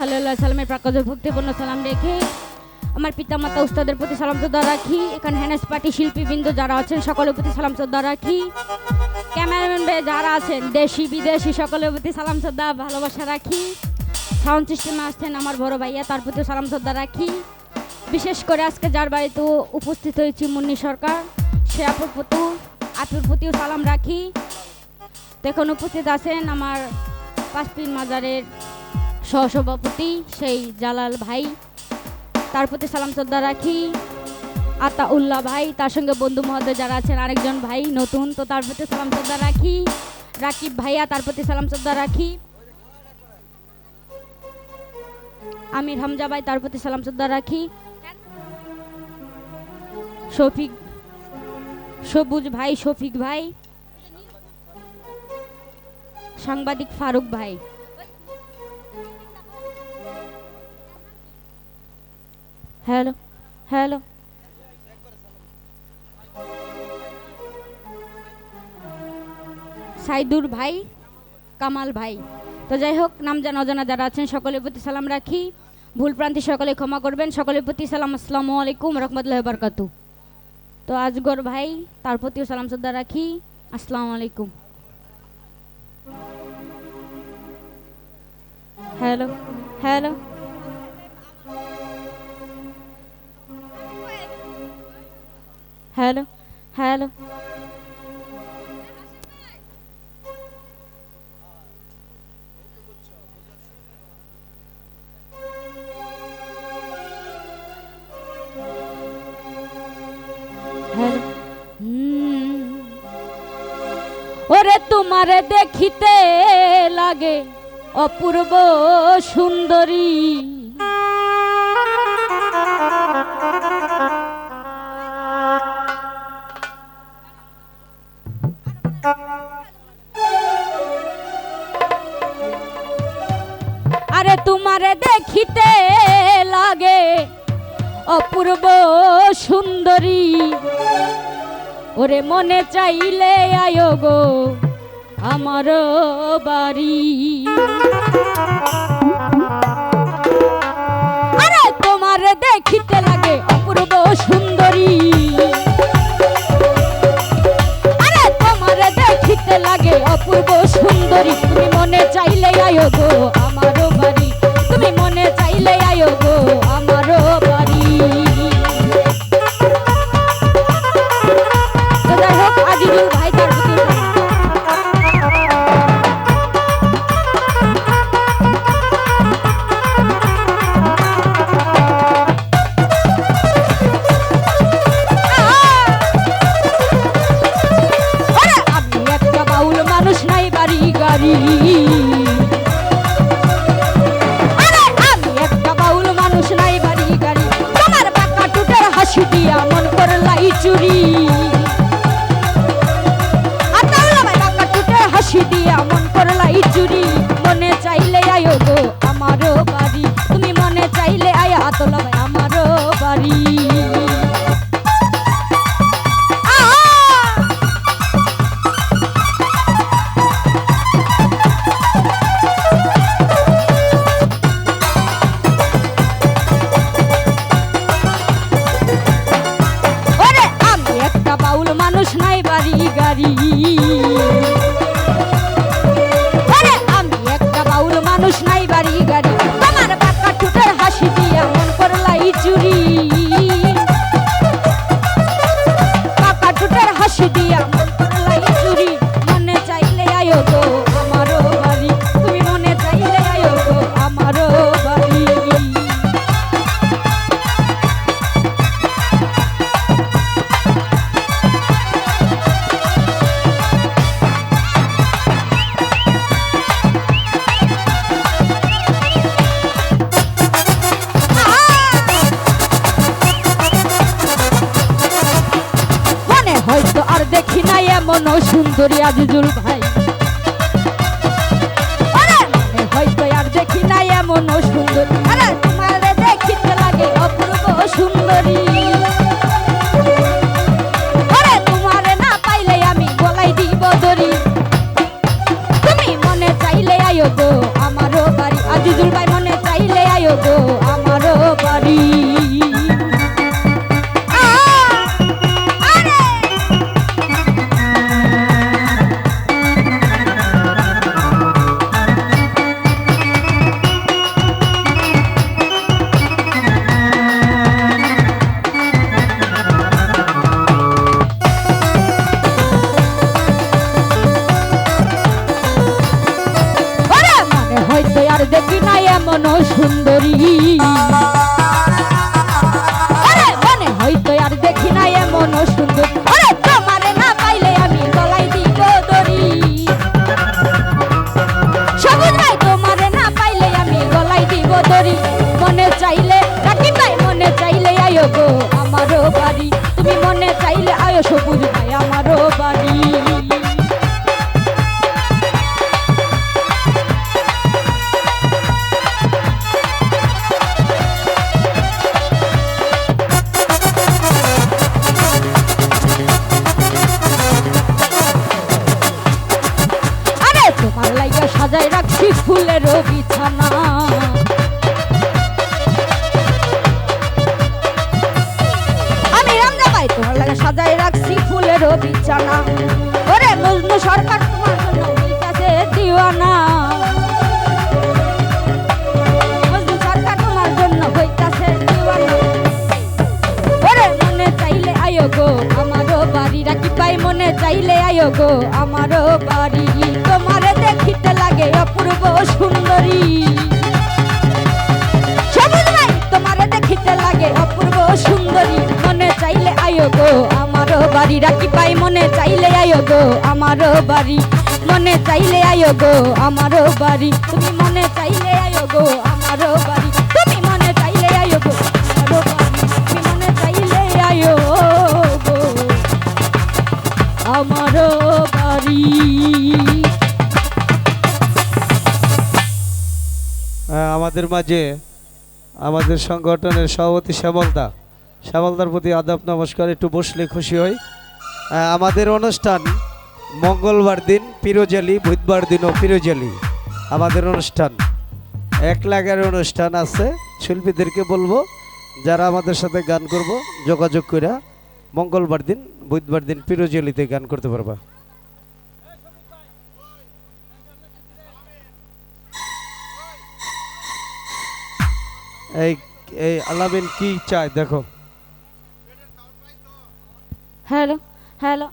সাল্লাহ সাল্লামের প্রাকৃত ভক্তিপূর্ণ সালাম রেখে আমার পিতামাতা, উস্তাদের প্রতি সালাম শ্রদ্ধা রাখি। এখানে হ্যানেস পার্টি শিল্পীবৃন্দ যারা আছেন, সকলের প্রতি সালাম শ্রদ্ধা রাখি। ক্যামেরাম্যান ভাই যারা আছেন, দেশি, বিদেশি, সকলের প্রতি সালাম শ্রদ্ধা, ভালোবাসা রাখি। সাউন্ড সিস্টেমে আসছেন আমার বড় ভাইয়া, তার প্রতি সালাম শ্রদ্ধা রাখি। বিশেষ করে আজকে যার বাড়িতে উপস্থিত হয়েছি মুন্নি সরকার, সে আপুর প্রতি আপুর প্রতিও সালাম রাখি। তো এখন উপস্থিত আছেন আমার পাঁচপিন মাজারের সহসভাপতি সেই জালাল ভাই, তার প্রতি সালাম শ্রদ্ধা রাখি। আতা উল্লাহ ভাই, তার সঙ্গে বন্ধু মহোদয় যারা আছেন, আরেকজন ভাই নতুন, তো তার প্রতি সালাম শ্রদ্ধা রাখি। রাকিব ভাইয়া, তার প্রতি সালাম শ্রদ্ধা রাখি। আমির হামজা ভাই, তার প্রতি সালাম শ্রদ্ধা রাখি। শফিক, সবুজ ভাই, শফিক ভাই। সাংবাদিক ফারুক ভাই। হ্যালো হ্যালো সাইদুর ভাই, কামাল ভাই। তো যাই হোক, নাম জানা অজানা যারা আছেন, সকলের প্রতি সালাম রাখি। ভুল প্রান্তি সকলে ক্ষমা করবেন। সকলের প্রতি সালাম, আসসালামু আলাইকুম রহমতুল্লাহ বারকাতু। তো আজগর ভাই, তার প্রতিও সালাম শ্রদ্ধা রাখি। আসসালামু আলাইকুম। হ্যালো হ্যালো হ্যালো হ্যালো হুম। ওরে তোমারে দেখিতে লাগে অপূর্ব সুন্দরী। অপূর্ব সুন্দরী। ওরে মনে চাইলে আয়ো গো আমার বাড়ি। বাড়ি এমন সুন্দরী আজিজুল ভাই। হয়তো আর দেখি নাই এমন সুন্দরী। আরে, তোমার দেখিতে লাগে অপূর্ব সুন্দরী। বিছানা ওরে মজনু সরকার, তোমার হইতাছে দিওয়ানা। মনে চাইলে আয়ো গো, আমারও বাড়ি। তোমারে দেখিতে লাগে অপূর্ব সুন্দরী। সবুজ ভাই, তোমারে দেখিতে লাগে অপূর্ব সুন্দরী। মনে চাইলে আয়ো গো বাড়ি রাখি পাই, মনে চাইলে আয়ো গো, আমারও বাড়ি। মনে চাইলে আয়ো গো, আমারও বাড়ি। তুমি মনে চাইলে আয়ো গো, আমারও বাড়ি। তুমি মনে চাইলে গো, আমারও বাড়ি। আমাদের মাঝে, আমাদের সংগঠনের সভাপতি শ্যামলদা। শ্যামলদার প্রতি আদাব নমস্কার, একটু বসলে খুশি হই। আমাদের অনুষ্ঠান মঙ্গলবার দিন পিরোজালি বুধবার দিনও পিরোজালি আমাদের অনুষ্ঠান, এক লাখের অনুষ্ঠান আছে। শিল্পীদেরকে বলব, যারা আমাদের সাথে গান করব, যোগাযোগ করে মঙ্গলবার দিন, বুধবার দিন পিরোজালিতে গান করতে পারবা। এই এই আলামিন কি চায়, দেখো। Hello hello